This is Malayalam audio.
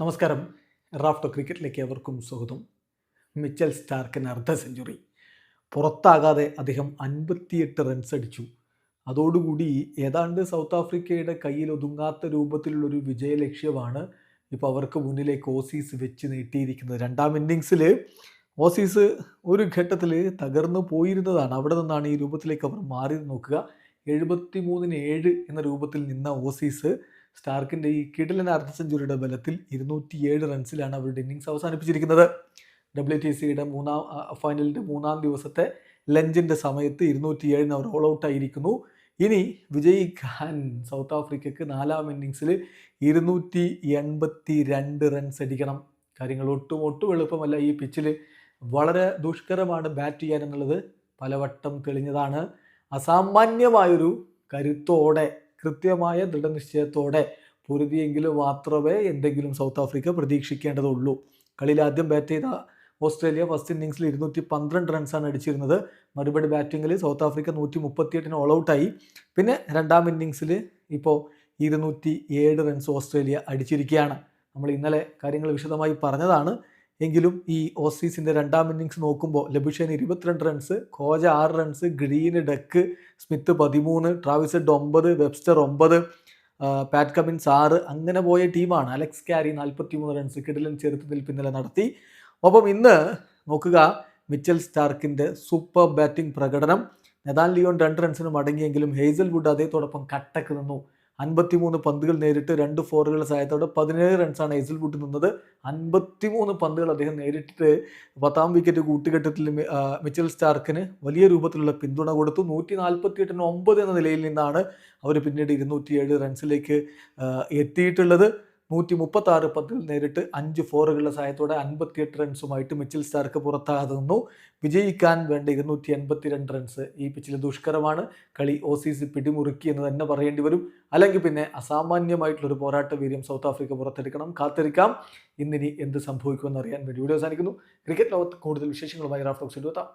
നമസ്കാരം. റാഫ്റ്റോ ക്രിക്കറ്റിലേക്ക് എവർക്കും സ്വാഗതം. മിച്ചൽ സ്റ്റാർക്കിന് അർദ്ധ സെഞ്ചുറി. പുറത്താകാതെ അദ്ദേഹം അൻപത്തിയെട്ട് റൺസ് അടിച്ചു. അതോടുകൂടി ഏതാണ്ട് സൗത്ത് ആഫ്രിക്കയുടെ കയ്യിൽ ഒതുങ്ങാത്ത രൂപത്തിലുള്ളൊരു വിജയലക്ഷ്യമാണ് ഇപ്പോൾ അവർക്ക് മുന്നിലേക്ക് ഓസീസ് വെച്ച് നീട്ടിയിരിക്കുന്നത്. രണ്ടാം ഇന്നിങ്സിൽ ഓസീസ് ഒരു ഘട്ടത്തിൽ തകർന്നു പോയിരുന്നതാണ്. അവിടെ നിന്നാണ് ഈ രൂപത്തിലേക്ക് അവർ മാറി നോക്കുക എഴുപത്തി മൂന്നിന് ഏഴ് എന്ന രൂപത്തിൽ നിന്ന ഓസീസ് സ്റ്റാർക്കിന്റെ ഈ കിടിലൻ അർദ്ധ സെഞ്ചുറിയുടെ ബലത്തിൽ ഇരുന്നൂറ്റിയേഴ് റൺസിലാണ് അവരുടെ ഇന്നിങ്സ് അവസാനിപ്പിച്ചിരിക്കുന്നത്. ഡബ്ല്യു ടി സിയുടെ മൂന്നാം ഫൈനലിന്റെ മൂന്നാം ദിവസത്തെ ലഞ്ചിന്റെ സമയത്ത് ഇരുന്നൂറ്റിയേഴിന് അവർ ഓൾ ഔട്ട് ആയിരിക്കുന്നു. ഇനി ഖാൻ സൗത്ത് ആഫ്രിക്കയ്ക്ക് നാലാം ഇന്നിങ്സിൽ ഇരുന്നൂറ്റി എൺപത്തി രണ്ട് റൺസ് അടിക്കണം. കാര്യങ്ങൾ ഒട്ടും ഒട്ടും എളുപ്പമല്ല. ഈ പിച്ചിൽ വളരെ ദുഷ്കരമാണ് ബാറ്റ് ചെയ്യാൻ എന്നുള്ളത് പലവട്ടം തെളിഞ്ഞതാണ്. അസാമാന്യമായൊരു കരുത്തോടെ കൃത്യമായ ദൃഢനിശ്ചയത്തോടെ പൊരുതിയെങ്കിലും മാത്രമേ എന്തെങ്കിലും സൗത്ത് ആഫ്രിക്ക പ്രതീക്ഷിക്കേണ്ടതുള്ളൂ. കളിയിൽ ആദ്യം ബാറ്റ് ചെയ്ത ഓസ്ട്രേലിയ ഫസ്റ്റ് ഇന്നിങ്സിൽ ഇരുന്നൂറ്റി പന്ത്രണ്ട് റൺസാണ് അടിച്ചിരുന്നത്. മറുപടി ബാറ്റിങ്ങിൽ സൗത്ത് ആഫ്രിക്ക നൂറ്റി മുപ്പത്തിയെട്ടിന് ഓൾ ഔട്ടായി പിന്നെ രണ്ടാം ഇന്നിങ്സിൽ ഇപ്പോൾ ഇരുന്നൂറ്റി ഏഴ് റൺസ് ഓസ്ട്രേലിയ അടിച്ചിരിക്കുകയാണ്. നമ്മൾ ഇന്നലെ കാര്യങ്ങൾ വിശദമായി പറഞ്ഞതാണ്. എങ്കിലും ഈ ഓസീസിന്റെ രണ്ടാം ഇന്നിങ്സ് നോക്കുമ്പോൾ ലബുഷേൻ ഇരുപത്തിരണ്ട് റൺസ് കോജ ആറ് റൺസ് ഗ്രീന് ഡെക്ക് സ്മിത്ത് പതിമൂന്ന് ട്രാവിസഡ് ഒമ്പത് വെബ്സ്റ്റർ ഒമ്പത് പാറ്റ് കമിൻസ് ആറ് അങ്ങനെ പോയ ടീമാണ് അലക്സ് കാരി നാൽപ്പത്തി മൂന്ന് റൺസ് കിടിലൻ ചെറുത്തിൽ പിന്നലെ നടത്തി. ഒപ്പം ഇന്ന് നോക്കുക മിച്ചൽ സ്റ്റാർക്കിന്റെ സൂപ്പർ ബാറ്റിംഗ് പ്രകടനം. നെതാൻ ലിയോൺ രണ്ട് റൺസിന് മടങ്ങിയെങ്കിലും ഹേസൽവുഡ് അതേത്തോടൊപ്പം കട്ടക്ക് നിന്നു. അൻപത്തിമൂന്ന് പന്തുകൾ നേരിട്ട് രണ്ട് ഫോറുകളുടെ സഹായത്തോടെ പതിനേഴ് റൺസാണ് ഹേസൽവുഡ് നിന്നത്. അൻപത്തിമൂന്ന് പന്തുകൾ അദ്ദേഹം നേരിട്ടിട്ട് പത്താം വിക്കറ്റ് കൂട്ടുകെട്ടത്തിൽ മിച്ചൽ സ്റ്റാർക്കിന് വലിയ രൂപത്തിലുള്ള പിന്തുണ കൊടുത്തു. നൂറ്റി നാൽപ്പത്തി എട്ടിന് ഒമ്പത് എന്ന നിലയിൽ നിന്നാണ് അവർ പിന്നീട് ഇരുന്നൂറ്റിയേഴ് റൺസിലേക്ക് എത്തിയിട്ടുള്ളത്. നൂറ്റി മുപ്പത്തി ആറ് പത്തിൽ നേരിട്ട് അഞ്ച് ഫോറുകളുടെ സഹായത്തോടെ അൻപത്തിയെട്ട് റൺസുമായിട്ട് മിച്ചിൽ സ്റ്റാർക്ക് പുറത്താകാതെ നിന്നു വിജയിക്കാൻ വേണ്ട ഇരുന്നൂറ്റി എൺപത്തി രണ്ട് റൺസ് ഈ പിച്ചിൽ ദുഷ്കരമാണ്. കളി ഓസീസ് പിടിമുറുക്കി എന്ന് തന്നെ പറയേണ്ടി വരും. അല്ലെങ്കിൽ പിന്നെ അസാമാന്യമായിട്ടുള്ളൊരു പോരാട്ട വീര്യം സൗത്ത് ആഫ്രിക്ക പുറത്തെടുക്കണം. കാത്തിരിക്കാം. ഇന്നിനി എന്ത് സംഭവിക്കുമെന്ന് അറിയാൻ വേണ്ടി വീഡിയോ അവസാനിക്കുന്നു. ക്രിക്കറ്റ് ലോകത്ത് കൂടുതൽ വിശേഷങ്ങളുമായി റാഫ്റ്റോക്സ് എടുത്താം